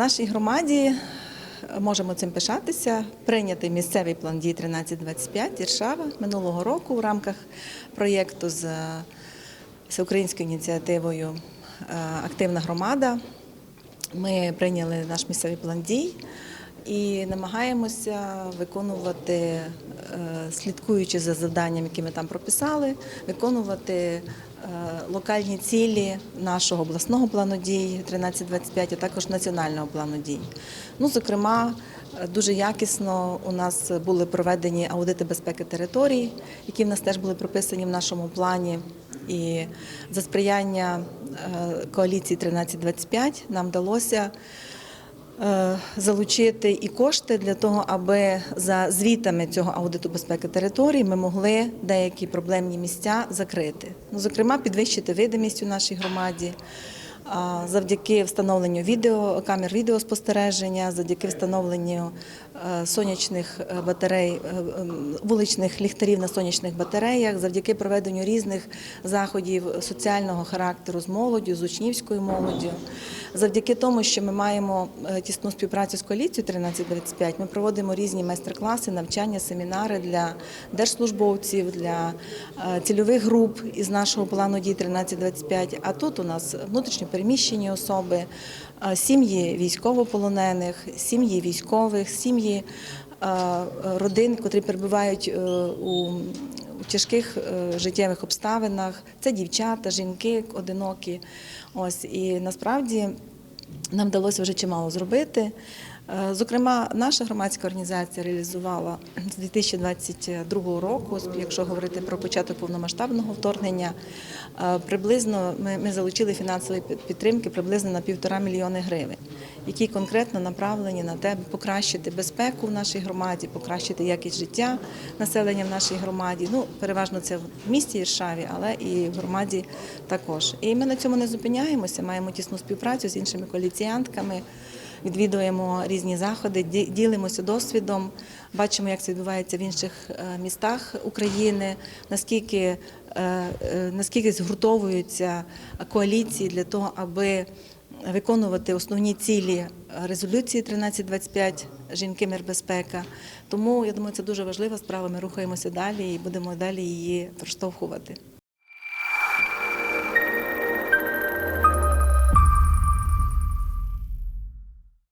нашій громаді можемо цим пишатися. Прийнятий місцевий план дій 1325 Іршава минулого року в рамках проєкту з всеукраїнською ініціативою е, Активна громада. Ми прийняли наш місцевий план дій і намагаємося виконувати, е, слідкуючи за завданням, які ми там прописали, виконувати е, локальні цілі нашого обласного плану дій 1325, а також національного плану дій. Ну, зокрема, е, дуже якісно у нас були проведені аудити безпеки територій, які в нас теж були прописані в нашому плані. І за сприяння е, коаліції 1325 нам вдалося е, залучити і кошти для того, аби за звітами цього аудиту безпеки території ми могли деякі проблемні місця закрити. Ну, зокрема, підвищити видимість у нашій громаді. Завдяки встановленню відео камер відеоспостереження, завдяки встановленню е, сонячних е, батарей, е, вуличних ліхтарів на сонячних батареях, завдяки проведенню різних заходів соціального характеру з молоддю, з учнівською молоддю. Завдяки тому, що ми маємо тісну співпрацю з коаліцією 1325, ми проводимо різні майстер-класи, навчання, семінари для держслужбовців, для цільових груп із нашого плану дій 1325. А тут у нас внутрішньо переміщені особи, е, сім'ї військовополонених, сім'ї військових, сім'ї е, родин, котрі перебувають е, у тяжких життєвих обставинах. Це дівчата, жінки одинокі. Ось і насправді нам вдалося вже чимало зробити. Е, Зокрема, наша громадська організація реалізувала з 2022 року, якщо говорити про початок повномасштабного вторгнення, е, приблизно ми, залучили фінансової під- підтримки приблизно на півтора мільйони гривень, які конкретно направлені на те, покращити безпеку в нашій громаді, покращити якість життя населення в нашій громаді. Ну, переважно це в місті Іршаві, але і в громаді також. І ми на цьому не зупиняємося, маємо тісну співпрацю з іншими коаліціянтками відвідуємо різні заходи, ділимося досвідом, бачимо, як це відбувається в інших е, містах України, наскільки, е, е, наскільки згуртовуються коаліції для того, аби виконувати основні цілі резолюції 1325 жінки мир безпека. Тому я думаю, це дуже важлива справа. Ми рухаємося далі і будемо далі її проштовхувати.